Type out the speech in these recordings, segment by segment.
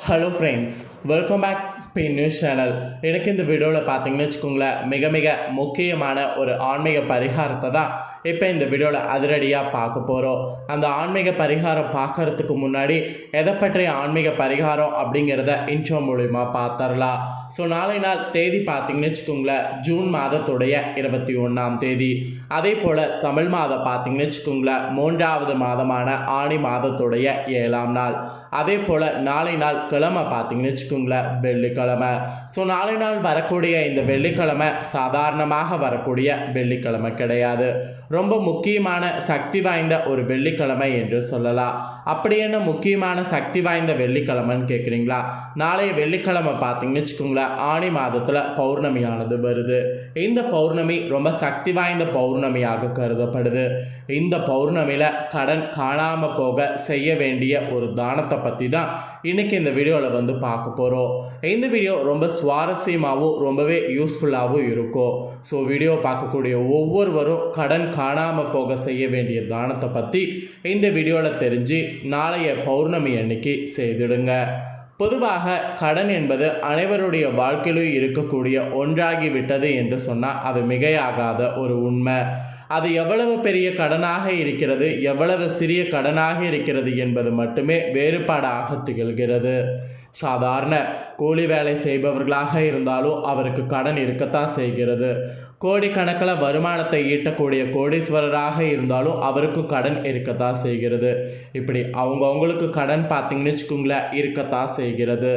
Hello friends welcome back Spain news channel எனக்கு இந்த வீடியோவில் பார்த்தீங்கன்னு வச்சுக்கோங்களேன் மிக மிக முக்கியமான ஒரு ஆன்மீக பரிகாரத்தை தான் இப்போ இந்த வீடியோவில் அதிரடியாக பார்க்க போகிறோம் அந்த ஆன்மீக பரிகாரம் பார்க்கறதுக்கு முன்னாடி எதை பற்றிய ஆன்மீக பரிகாரம் அப்படிங்கிறத இன்ட்ரோ மூலிமா பார்த்துடலாம் ஸோ நாளை நாள் தேதி பார்த்தீங்கன்னு வச்சுக்கோங்களேன் ஜூன் மாதத்துடைய இருபத்தி ஒன்றாம் தேதி. அதே போல் தமிழ் மாதம் பார்த்தீங்கன்னு வச்சுக்கோங்களேன் மூன்றாவது மாதமான ஆணி மாதத்துடைய ஏழாம் நாள். அதே போல் நாளை நாள் கிழமை பார்த்தீங்கன்னு வச்சுக்கோங்களேன் வெள்ளிக்கிழமை. ஸோ நாளை நாள் வரக்கூடிய இந்த வெள்ளிக்கிழமை சாதாரணமாக வரக்கூடிய வெள்ளிக்கிழமை கிடையாது. ரொம்ப முக்கியமான சக்தி வாய்ந்த ஒரு வெள்ளிக்கிழமை என்று சொல்லலாம். அப்படி என்ன முக்கியமான சக்தி வாய்ந்த வெள்ளிக்கிழமைன்னு கேட்குறீங்களா நாளைய வெள்ளிக்கிழமை பார்த்தீங்கன்னு வச்சுக்கோங்களேன் ஆணி மாதத்தில் பௌர்ணமியானது வருது. இந்த பௌர்ணமி ரொம்ப சக்தி வாய்ந்த பௌர்ணமியாக கருதப்படுது. இந்த பௌர்ணமியில் கடன் காணாமல் போக செய்ய வேண்டிய ஒரு தானத்தை பற்றி தான் இன்றைக்கி இந்த வீடியோவில் வந்து பார்க்க போகிறோம் இந்த வீடியோ ரொம்ப சுவாரஸ்யமாகவும் ரொம்பவே யூஸ்ஃபுல்லாகவும் இருக்கும். ஸோ வீடியோ பார்க்கக்கூடிய ஒவ்வொருவரும் கடன் காணாமல் போக செய்ய வேண்டிய தானத்தை பற்றி இந்த வீடியோவில் தெரிஞ்சு நாளைய பௌர்ணமி அன்னைக்கு செய்திடுங்க. பொதுவாக கடன் என்பது அனைவருடைய வாழ்க்கையிலும் இருக்கக்கூடிய ஒன்றாகிவிட்டது என்று சொன்னால் அது மிகையாகாத ஒரு உண்மை. அது எவ்வளவு பெரிய கடனாக இருக்கிறது எவ்வளவு சிறிய கடனாக இருக்கிறது என்பது மட்டுமே வேறுபாடாக திகழ்கிறது. சாதாரண கூலி வேலை செய்பவர்களாக இருந்தாலும் அவருக்கு கடன் இருக்கத்தான் செய்கிறது. கோடிக்கணக்கில் வருமானத்தை ஈட்டக்கூடிய கோடீஸ்வரராக இருந்தாலும் அவருக்கு கடன் இருக்கத்தான் செய்கிறது. இப்படி அவங்கவுங்களுக்கு கடன் பார்த்தீங்கன்னு வச்சுக்கோங்களேன் இருக்கத்தான் செய்கிறது.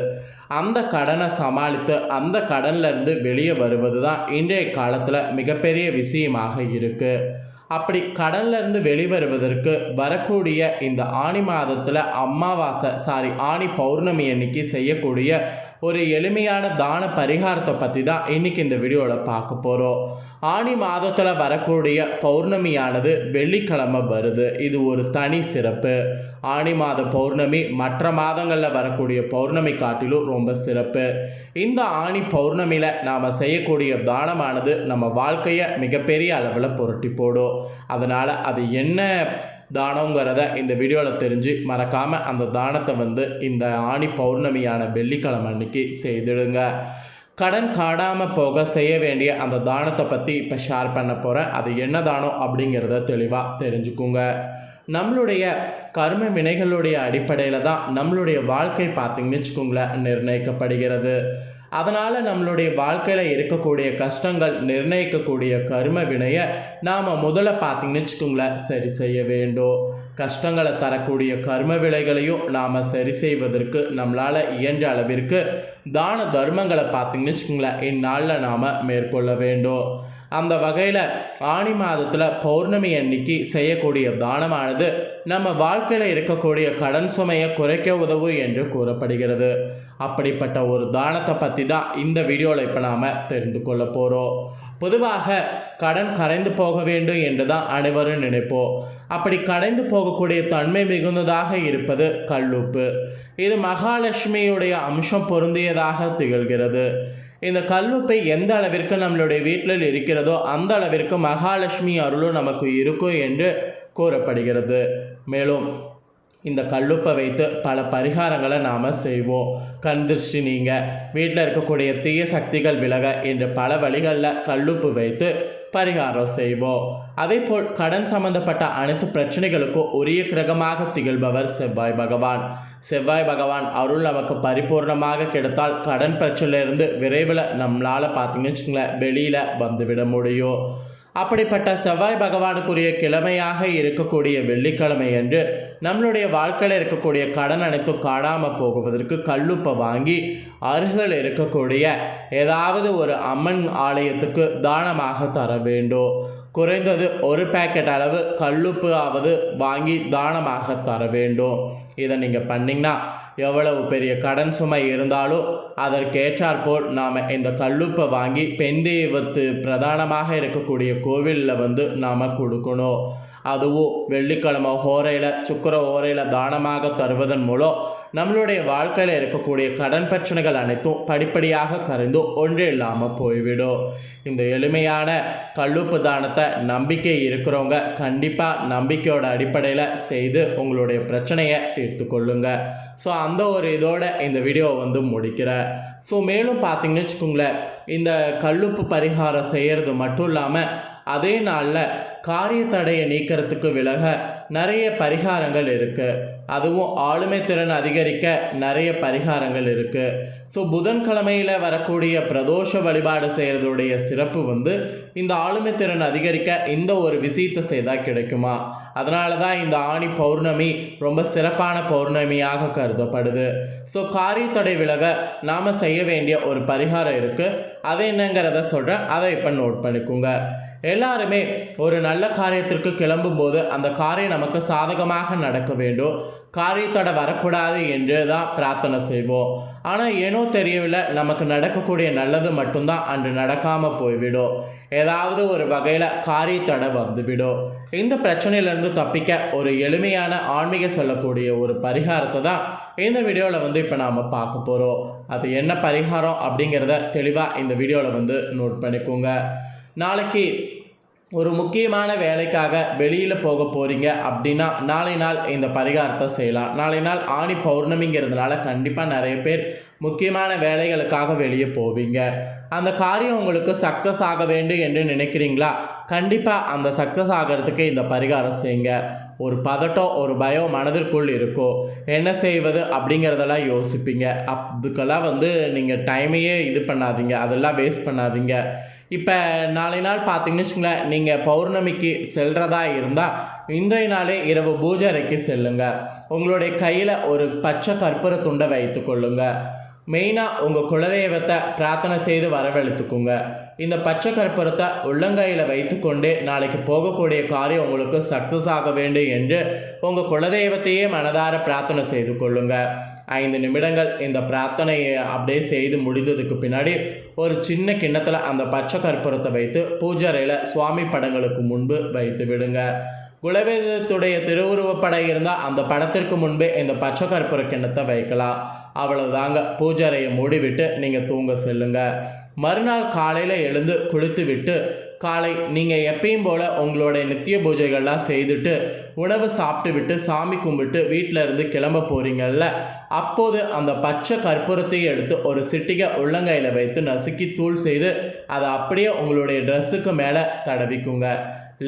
அந்த கடனை சமாளித்து அந்த கடன்லேருந்து வெளியே வருவது தான் இன்றைய காலத்தில் மிகப்பெரிய விஷயமாக இருக்குது அப்படி கடல்லிருந்து வெளிவருவதற்கு வரக்கூடிய இந்த ஆணி மாதத்தில் அமாவாசை சாரி ஆணி பௌர்ணமி அன்னைக்கு செய்யக்கூடிய ஒரு எளிமையான தான பரிகாரத்தை பற்றி தான் இன்றைக்கி இந்த வீடியோவில் பார்க்க போகிறோம் ஆணி மாதத்தில் வரக்கூடிய பௌர்ணமியானது வெள்ளிக்கிழமை வருது. இது ஒரு தனி சிறப்பு. ஆணி மாத பௌர்ணமி மற்ற மாதங்களில் வரக்கூடிய பௌர்ணமி காட்டிலும் ரொம்ப சிறப்பு. இந்த ஆணி பௌர்ணமியில் நாம் செய்யக்கூடிய தானமானது நம்ம வாழ்க்கையை மிகப்பெரிய அளவில் புரட்டி போடும். அதனால் அது என்ன தானங்கிறத இந்த வீடியோவில் தெரிஞ்சு மறக்காமல் அந்த தானத்தை வந்து இந்த ஆணி பௌர்ணமியான வெள்ளிக்கிழமை அன்னைக்கு செய்திடுங்க. கடன் காடாமல் போக செய்ய வேண்டிய அந்த தானத்தை பற்றி இப்போ ஷேர் பண்ண போகிறேன் அது என்ன தானம் அப்படிங்கிறத தெளிவாக தெரிஞ்சுக்குங்க. நம்மளுடைய கர்ம வினைகளுடைய அடிப்படையில் தான் நம்மளுடைய வாழ்க்கை பார்த்திங்கன்னு வச்சுக்கோங்களேன் நிர்ணயிக்கப்படுகிறது. அதனால் நம்மளுடைய வாழ்க்கையில் இருக்கக்கூடிய கஷ்டங்கள் நிர்ணயிக்கக்கூடிய கரும வினையை நாம் முதல்ல பார்த்திங்கன்னு வச்சுக்கோங்களேன் சரி செய்ய வேண்டும். கஷ்டங்களை தரக்கூடிய கர்ம விலைகளையும் நாம் சரி செய்வதற்கு நம்மளால் இயன்ற அளவிற்கு தான தர்மங்களை பார்த்திங்கன்னு வச்சுக்கோங்களேன் இந்நாளில் நாம் மேற்கொள்ள வேண்டும். அந்த வகையில் ஆணி மாதத்தில் பௌர்ணமி அன்னைக்கு செய்யக்கூடிய தானமானது நம்ம வாழ்க்கையில் இருக்கக்கூடிய கடன் சுமையை குறைக்க உதவும் என்று கூறப்படுகிறது. அப்படிப்பட்ட ஒரு தானத்தை பற்றி தான் இந்த வீடியோவில் இப்போ நாம் தெரிந்து கொள்ள போகிறோம் பொதுவாக கடன் கரைந்து போக வேண்டும் என்று தான் அனைவரும் நினைப்போம். அப்படி கரைந்து போகக்கூடிய தன்மை மிகுந்ததாக இருப்பது கல்லுப்பு. இது மகாலட்சுமியுடைய அம்சம் பொருந்தியதாக திகழ்கிறது. இந்த கல்லுப்பை எந்த அளவிற்கு நம்மளுடைய வீட்டில் இருக்கிறதோ அந்த அளவிற்கு மகாலட்சுமி அருளும் நமக்கு இருக்கும் என்று கூறப்படுகிறது. மேலும் இந்த கல்லுப்பை வைத்து பல பரிகாரங்களை நாம் செய்வோம். கண் திருஷ்டி நீங்கள் வீட்டில் இருக்கக்கூடிய தீய சக்திகள் விலக என்று பல வழிகளில் கல்லுப்பு வைத்து பரிகாரம் செய்வோம் அதேபோல் கடன் சம்பந்தப்பட்ட அனைத்து பிரச்சனைகளுக்கும் உரிய கிரகமாக திகழ்பவர் செவ்வாய் பகவான் செவ்வாய் பகவான் அருள் நமக்கு பரிபூர்ணமாக கிடைத்தால் கடன் பிரச்சனையிலிருந்து விரைவில் நம்மளால் பார்த்தீங்கன்னு வச்சுக்கோங்களேன் வெளியில் வந்துவிட முடியும் அப்படிப்பட்ட செவ்வாய் பகவானுக்குரிய கிழமையாக இருக்கக்கூடிய வெள்ளிக்கிழமை என்று நம்மளுடைய வாழ்க்கையில் இருக்கக்கூடிய கடன் அனைத்தும் காடாமல் போகுவதற்கு கல்லுப்பை வாங்கி அருகில் இருக்கக்கூடிய ஏதாவது ஒரு அம்மன் ஆலயத்துக்கு தானமாக தர வேண்டும் குறைந்தது ஒரு பேக்கெட் அளவு கல்லுப்பு ஆவது வாங்கி தானமாக தர வேண்டும். இதை நீங்கள் பண்ணிங்கன்னா எவ்வளவு பெரிய கடன் சுமை இருந்தாலும் அதற்கேற்றாற்போல் நாம் இந்த கல்லுப்பை வாங்கி பெண் தெய்வத்து பிரதானமாக இருக்கக்கூடிய கோவிலில் வந்து நாம் கொடுக்கணும். அதுவும் வெள்ளிக்கிழமை ஹோரையில் சுக்கர ஹோரையில் தானமாக தருவதன் மூலம் நம்மளுடைய வாழ்க்கையில் இருக்கக்கூடிய கடன் பிரச்சனைகள் அனைத்தும் படிப்படியாக கரைந்து ஒன்று இல்லாமல் போய்விடும். இந்த எளிமையான கல்லுப்பு தானத்தை நம்பிக்கை இருக்கிறவங்க கண்டிப்பாக நம்பிக்கையோட அடிப்படையில் செய்து உங்களுடைய பிரச்சனையை தீர்த்து கொள்ளுங்க. ஸோ அந்த ஒரு இதோட இந்த வீடியோ வந்து முடிக்கிறேன். ஸோ மேலும் பார்த்தீங்கன்னு வச்சுக்கோங்களேன் இந்த கல்லுப்பு பரிகாரம் செய்கிறது மட்டும் இல்லாமல் அதே நாளில் காரிய தடையை நீக்கிறதுக்கு விலக நிறைய பரிகாரங்கள் இருக்குது அதுவும் ஆளுமை திறன் அதிகரிக்க நிறைய பரிகாரங்கள் இருக்குது ஸோ புதன்கிழமையில் வரக்கூடிய பிரதோஷ வழிபாடு செய்கிறதுடைய சிறப்பு வந்து இந்த ஆளுமை திறன் அதிகரிக்க இந்த ஒரு விஷயத்தை செய்தால் கிடைக்குமா? அதனால தான் இந்த ஆணி பௌர்ணமி ரொம்ப சிறப்பான பௌர்ணமியாக கருதப்படுது. ஸோ காரியத்தடை விலக நாம் செய்ய வேண்டிய ஒரு பரிகாரம் இருக்குது அது என்னங்கிறத சொல்கிறேன் அதை இப்போ நோட் பண்ணிக்கோங்க. எல்லாருமே ஒரு நல்ல காரியத்திற்கு கிளம்பும்போது அந்த காரியம் நமக்கு சாதகமாக நடக்க வேண்டும். காரியத்தோட வரக்கூடாது என்று தான் பிரார்த்தனை செய்வோம். ஆனால் ஏனோ தெரியவில்லை நமக்கு நடக்கக்கூடிய நல்லது மட்டும்தான் அன்று நடக்காமல் போய்விடும். ஏதாவது ஒரு வகையில் காரியத்தடை வந்துவிடும். இந்த பிரச்சனையிலேருந்து தப்பிக்க ஒரு எளிமையான ஆன்மீக சொல்லக்கூடிய ஒரு பரிகாரத்தை தான் இந்த வீடியோவில் வந்து இப்போ நாம் பார்க்க போகிறோம் அது என்ன பரிகாரம் அப்படிங்கிறத தெளிவாக இந்த வீடியோவில் வந்து நோட் பண்ணிக்கோங்க. நாளைக்கு ஒரு முக்கியமான வேலைக்காக வெளியில் போக போகிறீங்க அப்படின்னா நாளை நாள் இந்த பரிகாரத்தை செய்யலாம். நாளை நாள் ஆணி பௌர்ணமிங்கிறதுனால கண்டிப்பாக நிறைய பேர் முக்கியமான வேலைகளுக்காக வெளியே போவீங்க. அந்த காரியம் உங்களுக்கு சக்ஸஸ் ஆக வேண்டும் என்று நினைக்கிறீங்களா? கண்டிப்பாக அந்த சக்ஸஸ் ஆகிறதுக்கு இந்த பரிகாரம் செய்யுங்க. ஒரு பதட்டம் ஒரு பயம் மனதிற்குள் இருக்கும் என்ன செய்வது அப்படிங்கிறதெல்லாம் யோசிப்பீங்க. அதுக்கெல்லாம் வந்து நீங்கள் டைமையே இது பண்ணாதீங்க. அதெல்லாம் வேஸ்ட் பண்ணாதீங்க. இப்போ நாளை நாள் பார்த்தீங்கன்னு வச்சுங்களேன் நீங்கள் பௌர்ணமிக்கு செல்கிறதா இருந்தால் இன்றைய நாளே இரவு பூஜை அறைக்கு செல்லுங்கள் உங்களுடைய கையில் ஒரு பச்சை கற்பூர துண்டை வைத்து கொள்ளுங்கள் மெயினாக உங்கள் குலதெய்வத்தை பிரார்த்தனை செய்து வரவழைத்துக்குங்க. இந்த பச்சை கற்பூரத்தை உள்ளங்கையில் வைத்துக்கொண்டு நாளைக்கு போகக்கூடிய காரியம் உங்களுக்கு சக்ஸஸ் ஆக வேண்டும் என்று உங்கள் குலதெய்வத்தையே மனதார பிரார்த்தனை செய்து கொள்ளுங்க. ஐந்து நிமிடங்கள் இந்த பிரார்த்தனையை அப்படியே செய்து முடிந்ததுக்கு பின்னாடி ஒரு சின்ன கிண்ணத்தில் அந்த பச்சை கற்பூரத்தை வைத்து பூஜை சுவாமி படங்களுக்கு முன்பு வைத்து விடுங்க. குலவேதத்துடைய திருவுருவப்படம் இருந்தால் அந்த படத்திற்கு முன்பே இந்த பச்சை கற்பூர கிண்ணத்தை வைக்கலாம். அவ்வளவுதாங்க. பூஜை மூடிவிட்டு நீங்கள் தூங்க செல்லுங்க. மறுநாள் காலையில் எழுந்து குளித்து விட்டு காலை நீங்கள் எப்பயும் போல் உங்களுடைய நித்திய பூஜைகள்லாம் செய்துட்டு உணவு சாப்பிட்டு விட்டு சாமி கும்பிட்டு வீட்டில் இருந்து கிளம்ப போகிறீங்கல்ல அப்போது அந்த பச்சை கற்பூரத்தையும் எடுத்து ஒரு சிட்டிகை உள்ளங்கையில் வைத்து நசுக்கி தூள் செய்து அதை அப்படியே உங்களுடைய ட்ரெஸ்ஸுக்கு மேலே தடவிக்குங்க.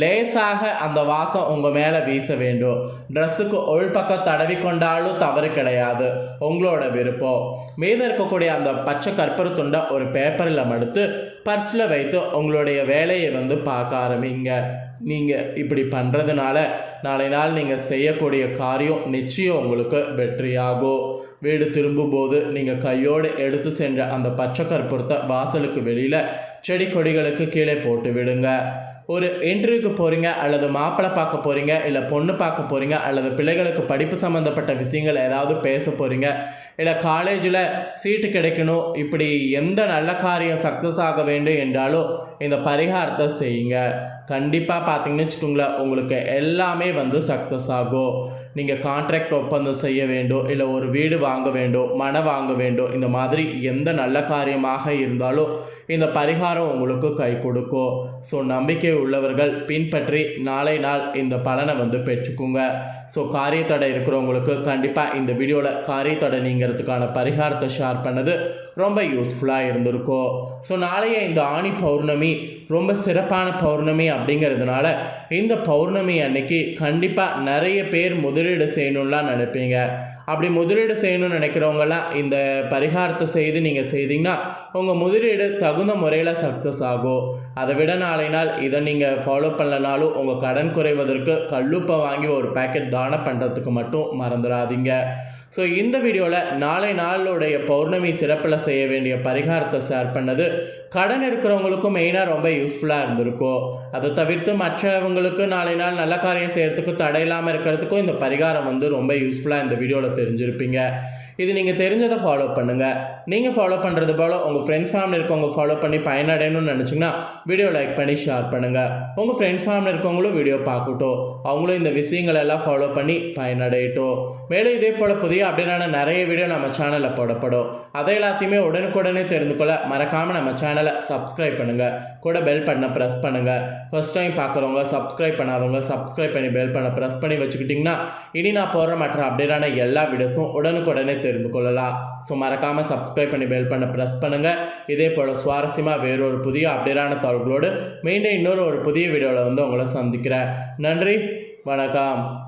லேசாக அந்த வாசம் உங்கள் மேலே வீச வேண்டும். ட்ரெஸ்ஸுக்கு உள்பக்கம் தடவி கொண்டாலும் தவறு கிடையாது. உங்களோட விருப்பம். மீதம் இருக்கக்கூடிய அந்த பச்சை கற்பூர துண்டை ஒரு பேப்பரில் மடுத்து பர்ஸில் வைத்து உங்களுடைய வேலையை வந்து பார்க்க ஆரம்பிங்க. நீங்கள் இப்படி பண்ணுறதுனால நாளை நாள் நீங்கள் செய்யக்கூடிய காரியம் நிச்சயம் உங்களுக்கு வெற்றியாகும். வீடு திரும்பும்போது நீங்கள் கையோடு எடுத்து சென்ற அந்த பச்சை கற்பூரத்தை வாசலுக்கு வெளியில் செடி கொடிகளுக்கு கீழே போட்டு விடுங்க. ஒரு இன்டர்வியூக்கு போகிறீங்க அல்லது மாப்பிள்ளை பார்க்க போகிறீங்க இல்லை பொண்ணு பார்க்க போகிறீங்க அல்லது பிள்ளைகளுக்கு படிப்பு சம்மந்தப்பட்ட விஷயங்கள் ஏதாவது பேச போகிறீங்க இல்லை காலேஜில் சீட்டு கிடைக்கணும் இப்படி எந்த நல்ல காரியம் சக்ஸஸ் ஆக வேண்டும் என்றாலும் இந்த பரிகாரத்தை செய்யுங்க. கண்டிப்பாக பார்த்தீங்கன்னு வச்சுக்கோங்களேன் உங்களுக்கு எல்லாமே வந்து சக்ஸஸ் ஆகும். நீங்கள் கான்ட்ராக்ட் ஒப்பந்தம் செய்ய வேண்டும் இல்லை ஒரு வீடு வாங்க வேண்டும் மனை வாங்க வேண்டும் இந்த மாதிரி எந்த நல்ல காரியமாக இருந்தாலும் இந்த பரிகாரம் உங்களுக்கு கை கொடுக்கும் ஸோ நம்பிக்கை உள்ளவர்கள் பின்பற்றி நாளை நாள் இந்த பலனை வந்து பெற்றுக்குங்க. ஸோ காரியத்தடை இருக்கிறவங்களுக்கு கண்டிப்பாக இந்த வீடியோவில் காரியத்தடை நீங்கிறதுக்கான பரிகாரத்தை ஷேர் பண்ணது ரொம்ப யூஸ்ஃபுல்லாக இருந்திருக்கும் ஸோ நாளைய இந்த ஆணி பௌர்ணமி ரொம்ப சிறப்பான பௌர்ணமி அப்படிங்கிறதுனால இந்த பௌர்ணமி அன்னைக்கு கண்டிப்பாக நிறைய பேர் முதலீடு செய்யணும்லாம் நினைப்பீங்க. அப்படி முதலீடு செய்யணும்னு நினைக்கிறவங்கலாம் இந்த பரிகாரத்தை செய்து நீங்கள் செய்தீங்கன்னா உங்கள் முதலீடு தகுந்த முறையில் சக்ஸஸ் ஆகும். அதை விட நாளை நாள் இதை நீங்கள் ஃபாலோ பண்ணலனாலும் உங்கள் கடன் குறைவதற்கு கல்லுப்பை வாங்கி ஒரு பேக்கெட் தானம் பண்ணுறதுக்கு மட்டும் மறந்துடாதீங்க. ஸோ இந்த வீடியோவில் நாளை நாளுடைய பௌர்ணமி சிறப்பில் செய்ய வேண்டிய பரிகாரத்தை ஷேர் பண்ணது கடன் இருக்கிறவங்களுக்கும் மெயினாக ரொம்ப யூஸ்ஃபுல்லாக இருந்திருக்கும் அதை தவிர்த்து மற்றவங்களுக்கு நாளை நாள் நல்ல காரியம் செய்கிறதுக்கு தடை இல்லாமல் இருக்கிறதுக்கும் இந்த பரிகாரம் வந்து ரொம்ப யூஸ்ஃபுல்லாக இந்த வீடியோவில் தெரிஞ்சிருப்பீங்க. இது நீங்கள் தெரிஞ்சதை ஃபாலோ பண்ணுங்கள் நீங்கள் ஃபாலோ பண்ணுறது போல் உங்கள் ஃப்ரெண்ட்ஸ் ஃபேமிலி இருக்கவங்க ஃபாலோ பண்ணி பயனடையணும்னு நினச்சிங்கன்னா வீடியோ லைக் பண்ணி ஷேர் பண்ணுங்கள் உங்கள் ஃப்ரெண்ட்ஸ் ஃபேமிலி இருக்கவங்களும் வீடியோ பார்க்கட்டும். அவங்களும் இந்த விஷயங்கள் எல்லாம் ஃபாலோ பண்ணி பயனடையட்டும். மேலும் இதே போல் புதிய அப்படின்னா நிறைய வீடியோ நம்ம சேனலில் போடப்படும். அதை எல்லாத்தையுமே உடனுக்குடனே தெரிந்து கொள்ள மறக்காமல் நம்ம சேனலை சப்ஸ்கிரைப் பண்ணுங்கள் கூட பெல் பண்ண ப்ரெஸ் பண்ணுங்கள் ஃபர்ஸ்ட் டைம் பார்க்குறவங்க சப்ஸ்கிரைப் பண்ணாதவங்க சப்ஸ்கிரைப் பண்ணி பெல் பண்ண ப்ரெஸ் பண்ணி வச்சுக்கிட்டிங்கன்னா இனி நான் போடுற மற்ற அப்டேட்டான எல்லா வீடியோஸும் உடனுக்குடனே தெரிந்து கொள்ளலாம் ஸோ மறக்காமல் சப்ஸ்கிரைப் பண்ணி பெல் பண்ண ப்ரெஸ் பண்ணுங்கள் இதே போல் சுவாரஸ்யமாக வேறொரு புதிய அப்டேட்டான தகவல்களோடு மீண்டும் இன்னொரு ஒரு புதிய வீடியோவில் வந்து உங்களை சந்திக்கிறேன். நன்றி வணக்கம்.